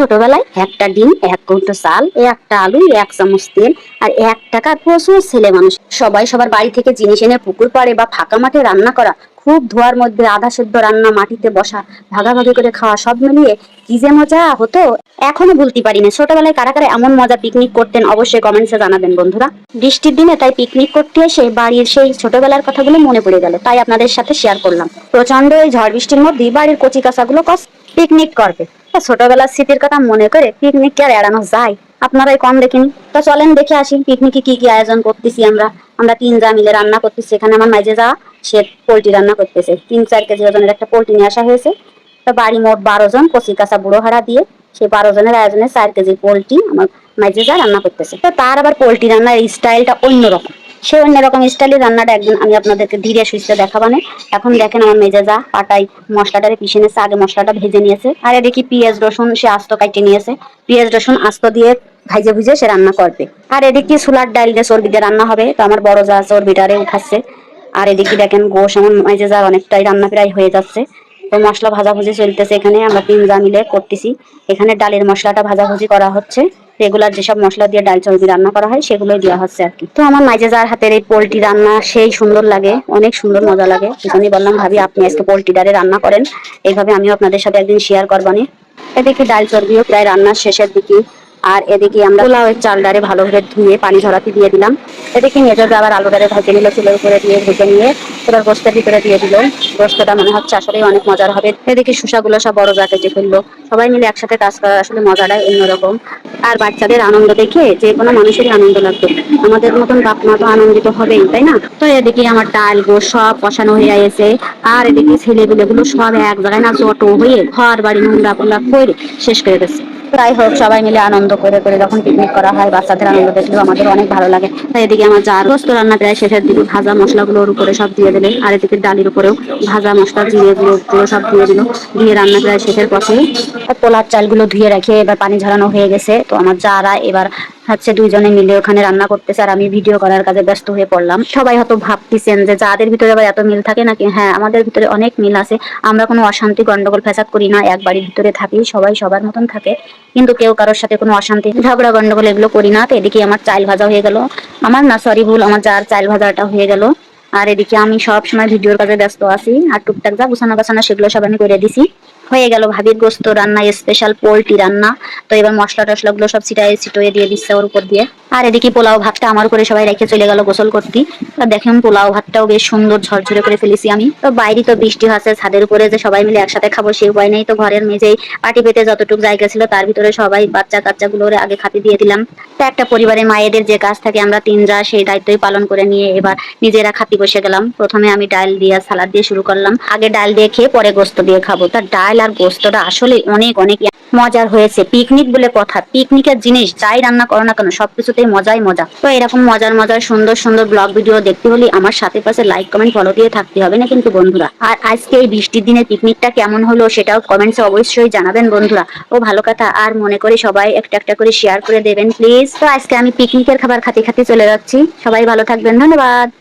ছোটবেলায় একটা ডিম, এক কৌটো চাল, একটা আলু, এক চামচ তেল আর এক টাকার প্রচুর ছেলে মানুষ। সবাই সবার বাড়ি থেকে জিনিস এনে পুকুর পাড়ে বা ফাঁকা মাঠে রান্না করা, খুব ধোয়ার মধ্যে আধা সেদ্ধ রান্না মাটিতে বসা, ভাগাভাগি করে খাওয়া, সব মিলিয়ে কি যে মজা হতো? এখনও ভুলতে পারি না। ছোটবেলায় কারা কারা এমন মজা পিকনিক করতেন অবশ্যই কমেন্টসে জানাবেন, বন্ধুরা। বৃষ্টির দিনে তাই পিকনিক করতে এসে বাড়ির সেই ছোটবেলার কথাগুলো মনে পড়ে গেল। তাই আপনাদের সাথে শেয়ার করলাম। প্রচণ্ড এই ঝড় বৃষ্টির মধ্যে বাড়ির কচি কাঁচাগুলো কস পিকনিক করবে। ছোটবেলার স্মৃতির কথা মনে করে পিকনিক কি আর এড়ানো যায়? আপনারাই কম দেখিনি। তো চলেন দেখে আসি পিকনিকে কি কি আয়োজন করতেছি আমরা। আমরা তিন যা মিলে রান্না করতেছি। এখানে আমার মাঝে যা, সে পোলট্রি রান্না করতেছে। তিন চার কেজি ওজনের একটা পোলট্রি নিয়ে আসা হয়েছে। তো বাড়ি মোট বারো জন কচি, কাঁচা, বুড়ো, হাড়া দিয়ে সেই বারো জনের আয়োজনে চার কেজি পোলট্রি আমার মাঝে যা রান্না করতেছে। তো তার আবার পোলট্রি রান্নার স্টাইলটা অন্যরকম। সে অন্যরকম স্টাইলের রান্নাটা একদিন আমি আপনাদেরকে ধীরে সুস্থে দেখাবানে এখন দেখেন আমার মেজে যা পাটাই মশলাটারে পিষে নিয়েছে, আগে মশলাটা ভেজে নিয়েছে। আর এদিকে পেঁয়াজ, রসুন, সে আস্ত কাটে নিয়েছে। পেঁয়াজ, রসুন আস্ত দিয়ে ভাজে ভুজে সে রান্না করবে। আর এদিকে সুলার ডাল দিয়ে চর্বি দিয়ে রান্না হবে, তো আমার বড় যা চর্বিটারে উঠাচ্ছে। আর এদিকে দেখেন গোশ, আমার মেজে যা অনেকটাই রান্না প্রায় হয়ে যাচ্ছে। তো মশলা ভাজাভুজি চলতেছে এখানে, আমরা তিনজা মিলে করতেছি। এখানে ডালের মশলাটা ভাজাভুজি করা হচ্ছে। রেগুলার যেসব মশলা দিয়ে ডাল চর্বি রান্না করা হয়, সেগুলোই দেওয়া হচ্ছে আর কি। তো আমার মাইজেজার হাতের এই পোলট্রি রান্না, সেই সুন্দর লাগে, অনেক সুন্দর মজা লাগে। আমি বললাম, ভাবি, আপনি আজকে পোলট্রি ডালে রান্না করেন। এইভাবে আমিও আপনাদের সাথে একদিন শেয়ার করবানি। এদিকে ডাল চর্বিও প্রায় রান্নার শেষের দিকে। আর এদিকে আমরা পোলাওয়ের চালডারে ভালো করে ধুয়ে পানি ঝরাতে দিয়ে দিলাম। এদিকে মেজর আবার আলুটারে ভেজে নিল, চুলের উপরে দিয়ে ভেজে নিয়ে এবার গোস্তের ভিতরে দিয়ে দিল। গোস্তটা মনে হচ্ছে আসলেই অনেক মজার হবে। এদিকে শুষাগুলো সব বড় জাতে যে ফেলল সবাই মিলে একসাথে কাজ করার আসলে মজাটাই অন্যরকম। আর বাচ্চাদের আনন্দ দেখে যে কোনো মানুষেরই আনন্দ লাগবে। আমাদের মতন বাপ মা তো আনন্দিত হবেই, তাই না? তো এদিকে আমার ডাল গো সব কষানো হয়ে গেছে। আর এদিকে ছেলেগুলো গুলো সব এক জায়গায় না জটো হয়ে ঘর বাড়ি নোংরা পোলা করে শেষ করে দিচ্ছে। যাই হোক, সবাই মিলে আনন্দ করে করে যখন পিকনিক করা হয়, বাচ্চাদের আনন্দ দেখলেও আমাদের অনেক ভালো লাগে। তাই এদিকে আমার যা রোস্ত রান্না প্রায় শেষের দিকে ভাজা মশলাগুলোর উপরে সব দিয়ে দিলে আর এদিকে ডালির উপরেও ভাজা মশলা, জিরে গুলো গুলো সব দিয়ে দিল। দিয়ে রান্না প্রায় শেষের পথে পোলার চালগুলো ধুয়ে রেখে এবার পানি ঝরানো হয়ে গেছে। তো আমার যারা এবার হচ্ছে দুইজনে মিলে ওখানে রান্না করতেছে আর আমি ভিডিও করার কাজে ব্যস্ত হয়ে পড়লাম। সবাই হয়তো ভাবতেছেন যে যাদের ভিতরে আবার এত মিল থাকে নাকি? হ্যাঁ আমাদের ভিতরে অনেক মিল আছে। আমরা কোনো অশান্তি, গন্ডগোল, ফ্যাসাদ করি না, এক বাড়ির ভিতরে থাকি, সবাই সবার মতন থাকে। কিন্তু কেউ কারোর সাথে কোনো অশান্তি, ঝগড়া, গন্ডগোল এগুলো করি না। তো এদিকে আমার চাল ভাজা হয়ে গেল। আমার না সরি ভুল, আমার যার চাল ভাজাটা হয়ে গেল। আর এদিকে আমি সব সময় ভিডিওর কাজে ব্যস্ত আছি। আর টুকটাক যা গুছানো গাছানো সেগুলো সব আমি করে দিছি। হয়ে গেল ভাবির গোস্ত রান্না স্পেশাল পোলট্রি রান্না। তো এবার মশলা টসলা গুলো সব ছিটাই ছিটোয়ে দিয়ে দিচ্ছে ওর উপর দিয়ে। আর এদিকে পোলাও ভাতটা আমার করে সবাই রেখে চলে গেল গোসল করতে। তো দেখেন পোলাও ভাতটাও বেশ সুন্দর ঝরঝরে করে ফেলেছি আমি। তো বাইরে তো বৃষ্টি হচ্ছে, ছাদের উপরে যে সবাই মিলে একসাথে খাব সে উপায় নেই। তো ঘরের মেঝেই পাটি পেতে যতটুকু জায়গা ছিল তার ভিতরে সবাই বাচ্চা কাচ্চা গুলোর আগে খাতে দিয়ে দিলাম। তো একটা পরিবারের মায়েদের যে কাজ থাকে আমরা তিন যা সেই দায়িত্বই পালন করে নিয়ে এবার নিজেরা খাতি বসে গেলাম। প্রথমে আমি ডাল দিয়ে সালাদ দিয়ে শুরু করলাম। আগে ডাল দিয়ে খেয়ে পরে গোস্ত দিয়ে খাব। তা ডাল আর গোস্তটা আসলে অনেক অনেক মজার হয়েছে। পিকনিক বলে কথা। পিকনিকের জিনিস যাই রান্না করো না কেন, সবকিছুতেই মজাই মজা। তো এরকম মজার মজার সুন্দর সুন্দর ব্লগ ভিডিও দেখতে হলে আমার সাথে পাশে লাইক কমেন্ট ফলো দিয়ে থাকতে হবে না কিন্তু বন্ধুরা। আর আজকে এই বৃষ্টির দিনে পিকনিকটা কেমন হলো সেটাও কমেন্টসে অবশ্যই জানাবেন বন্ধুরা। ও ভালো কথা, আর মনে করে সবাই একটা একটা করে শেয়ার করে দেবেন প্লিজ তো আজকে আমি পিকনিকের খাবার খাতে খাতে চলে যাচ্ছি। সবাই ভালো থাকবেন, ধন্যবাদ।